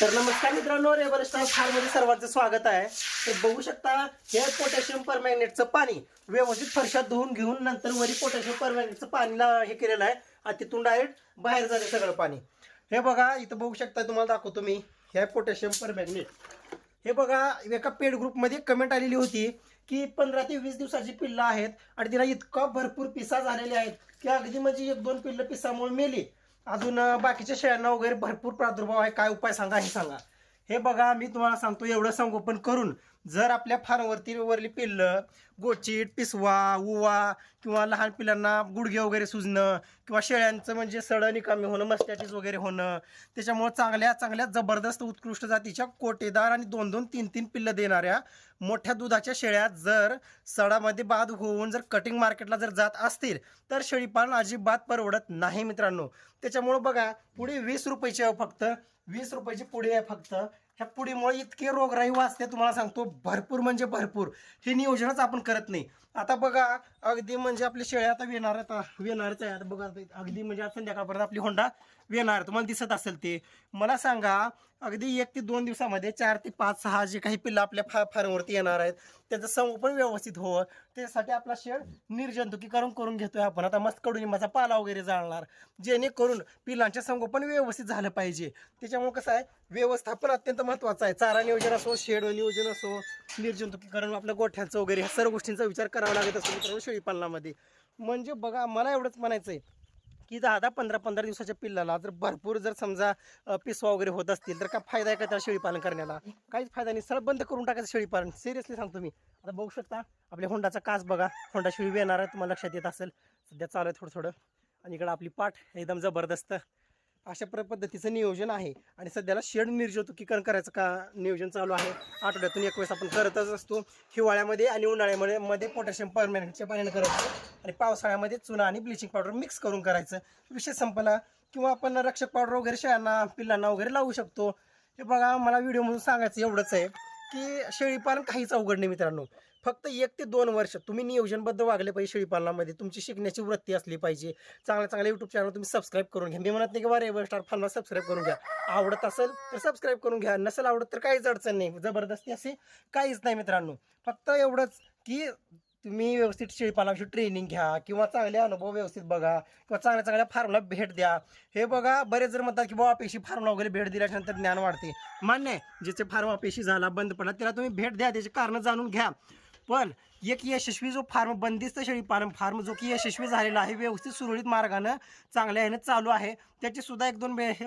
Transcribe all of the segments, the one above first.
तर नमस्कार मित्रांनो रेबर फार्ममध्ये सर्वांचं स्वागत आहे. तर बघू शकता हे पोटॅशियम परमॅग्नेटचं पाणी व्यवस्थित फरशात धुवून घेऊन नंतर वरी पोटॅशियम परमॅग्नेटचं पाणीला हे केलेलं आहे आणि तिथून डायरेक्ट बाहेर जाते सगळं पाणी. हे बघा इथं बघू शकता तुम्हाला दाखवतो मी. हे पोटॅशियम परमॅग्नेट हे बघा एका पेड ग्रुपमध्ये कमेंट आलेली होती की पंधरा ते वीस दिवसाची पिल्लं आहेत आणि तिला इतका भरपूर पिसा झालेले आहेत की अगदी म्हणजे एक दोन पिल्लं पिसामुळे मेली. अजून बाकीच्या शेळ्यांना वगैरे भरपूर प्रादुर्भाव आहे. काय उपाय सांगा हे सांगा. हे बघा मी तुम्हाला सांगतो एवढं संगोपन करून. जर आपल्या फार्मवरती वरली पिल्लं गोचीट पिसवा उवा किंवा लहान पिल्लांना गुडघे वगैरे सुजणं किंवा शेळ्यांचं म्हणजे सडं निकामी होणं मस्टॅटिस वगैरे होणं त्याच्यामुळं चांगल्या चांगल्या जबरदस्त उत्कृष्ट जातीच्या कोटेदार आणि दोन दोन तीन तीन पिल्लं देणाऱ्या मोठ्या दुधाच्या शेळ्या जर सडामध्ये बाद होऊन जर कटिंग मार्केटला जर जात असतील तर शेळीपालन अजिबात परवडत नाही मित्रांनो. त्याच्यामुळं बघा पुढे वीस रुपयाची फक्त वीस रुपयाची पुडी आहे फक्त. ह्या पुडीमुळे इतके रोगराई वाचते तुम्हाला सांगतो. भरपूर म्हणजे भरपूर. हे नियोजनच आपण करत नाही. आता बघा अगदी म्हणजे आपल्या शेळ्या आता वेणार आता वेणारच आहे आता बघा अगदी म्हणजे आज संध्याकाळपर्यंत आपली होंडा वेणार. तुम्हाला दिसत असेल ते. मला सांगा अगदी एक ते दोन दिवसामध्ये चार ते पाच सहा जे काही पिल्लं आपल्या फा फार्मवरती येणार आहेत त्याचं संगोपन व्यवस्थित हवं. त्यासाठी आपला शेड निर्जंतुकीकरण करून घेतोय आपण. आता मस्त कडुनिंबाचा पाला वगैरे जाळणार. जेणेकरून पिलांचे संगोपन व्यवस्थित झालं पाहिजे. त्याच्यामुळे कसं आहे व्यवस्थापन अत्यंत महत्त्वाचं आहे. चारा नियोजन असो शेड नियोजन असो निर्जंतुकीकरण आपल्या गोठ्यांचं वगैरे ह्या सर्व गोष्टींचा विचार करावा लागत असतो मित्रांनो शेळीपालनामध्ये म्हणजे बघा मला एवढंच म्हणायचं आहे की दहा दहा पंधरा पंधरा दिवसाच्या पिल्लाला जर भरपूर जर समजा पिसवा वगैरे होत असतील तर काय फायदा आहे का त्या शेळीपालन करण्याला? काहीच फायदा नाही. सरळ बंद करून टाकायचं शेळीपालन सिरियसली सांगतो मी. आता बघू शकता आपल्या होंडाचा कास बघा. होंडा शेळी येणार आहे तुम्हाला लक्षात येत असेल. सध्या चालू आहे थोडं थोडं आणि इकडं आपली पाठ एकदम जबरदस्त. अशा प्र पद्धतीचं नियोजन आहे. आणि सध्याला शेड निर्जंतुकीकरण करायचं का नियोजन चालू आहे. आठवड्यातून एक वेळेस आपण करतच असतो. हिवाळ्यामध्ये आणि उन्हाळ्यामध्ये मध्ये पोटॅशियम परमॅनेंटच्या पाण्याने करायचं आणि पावसाळ्यामध्ये चुना आणि ब्लिचिंग पावडर मिक्स करून करायचं. विषय संपला. किंवा आपण रक्षक पावडर वगैरे शेळ्यांना पिल्लांना वगैरे लावू शकतो. हे बघा मला व्हिडिओमधून सांगायचं एवढंच आहे की शेळीपालन काहीच अवघड नाही मित्रांनो. फक्त एक ते दोन वर्ष तुम्ही नियोजनबद्ध वागले पाहिजे शेळीपालनामध्ये तुमची शिकण्याची वृत्ती असली पाहिजे. चांगल्या चांगल्या युट्यूब चॅनल तुम्ही सबस्क्राईब करून घ्या. मी म्हणत नाही की बरं स्टार फार्मला सबस्क्राईब करून घ्या. आवडत असेल तर सबस्क्राईब करून घ्या. नसेल आवडत तर काहीच अडचण नाही. जबरदस्ती असे काहीच नाही मित्रांनो. फक्त एवढंच की तुम्ही व्यवस्थित शेळीपालनाविषयी ट्रेनिंग घ्या किंवा चांगले अनुभव व्यवस्थित बघा किंवा चांगल्या चांगल्या फार्मला भेट द्या. हे बघा बरेच जर म्हणतात की बाबा अपेक्षी फार्मला वगैरे भेट दिल्याच्यानंतर ज्ञान वाढते. मान्य आहे ज्याचे फार्म अपेक्षी झाला बंद पडला त्याला तुम्ही भेट द्या. त्याची कारणं जाणून घ्या. पण एक यशस्वी जो फार्म बंदिस्त शेळी फार्म फार्म जो की यशस्वी झालेला आहे व्यवस्थित सुरळीत मार्गानं चांगल्या ह्यानं चालू आहे. त्याची सुद्धा एक दोन बे-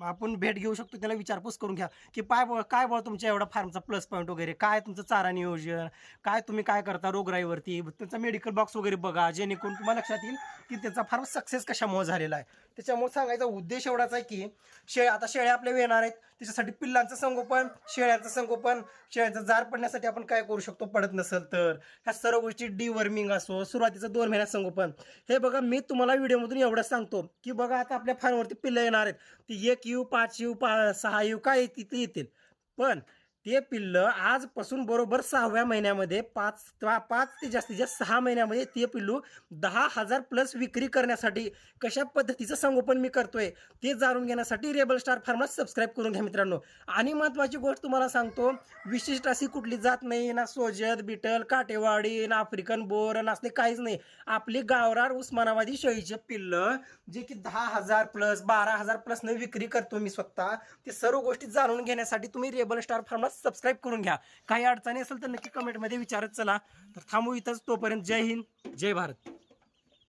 आपण भेट घेऊ शकतो त्याला विचारपूस करून घ्या. की पाय काय बघ तुमच्या एवढा फार्मचा प्लस पॉईंट वगैरे? काय तुमचं चारा नियोजन? काय तुम्ही काय करता रोगराईवरती? त्यांचा मेडिकल बॉक्स वगैरे बघा जेणेकरून तुम्हाला लक्षात येईल की त्याचा फार्म सक्सेस कशामुळे झालेला आहे. त्याच्यामुळे सांगायचा उद्देश एवढाच आहे की शेळ्या आता शेळ्या आपल्या येणार आहेत त्याच्यासाठी पिल्लांचं संगोपन शेळ्यांचं संगोपन शेळ्याचं जार पडण्यासाठी आपण काय करू शकतो? पडत नसेल तर. ह्या सर्व गोष्टी डिवर्मिंग असो सुरुवातीचं दोन महिन्यात संगोपन हे बघा मी तुम्हाला व्हिडिओमधून एवढंच सांगतो की बघा आता आपल्या फार्मवरती पिल्लं येणार आहेत. ती एक येऊ पाच येऊ पा सहा येऊ काय ती येतील. पण ते पिल्लं आजपासून बरोबर सहाव्या महिन्यामध्ये पाच पाच ते जास्तीत जास्त सहा महिन्यामध्ये ते पिल्लू दहा हजार प्लस विक्री करण्यासाठी कशा पद्धतीचं संगोपन मी करतोय ते जाणून घेण्यासाठी रेबल स्टार फार्मला सबस्क्राईब करून घ्या मित्रांनो. आणि महत्त्वाची गोष्ट तुम्हाला सांगतो विशिष्ट अशी कुठली जात नाही ना सोजत बिटल काटेवाडी ना आफ्रिकन बोर ना असले काहीच नाही. आपली गावरार उस्मानाबादी शेळीचे पिल्लं जे की दहा हजार प्लस बारा हजार प्लस न विक्री करतो मी स्वतः ते सर्व गोष्टी जाणून घेण्यासाठी तुम्ही रेबल स्टार फार्मला सबस्क्राईब करून घ्या. काही अडचणी असेल तर नक्की कमेंटमध्ये विचारत चला. तर थांबू इथंच. तोपर्यंत जय हिंद जय भारत.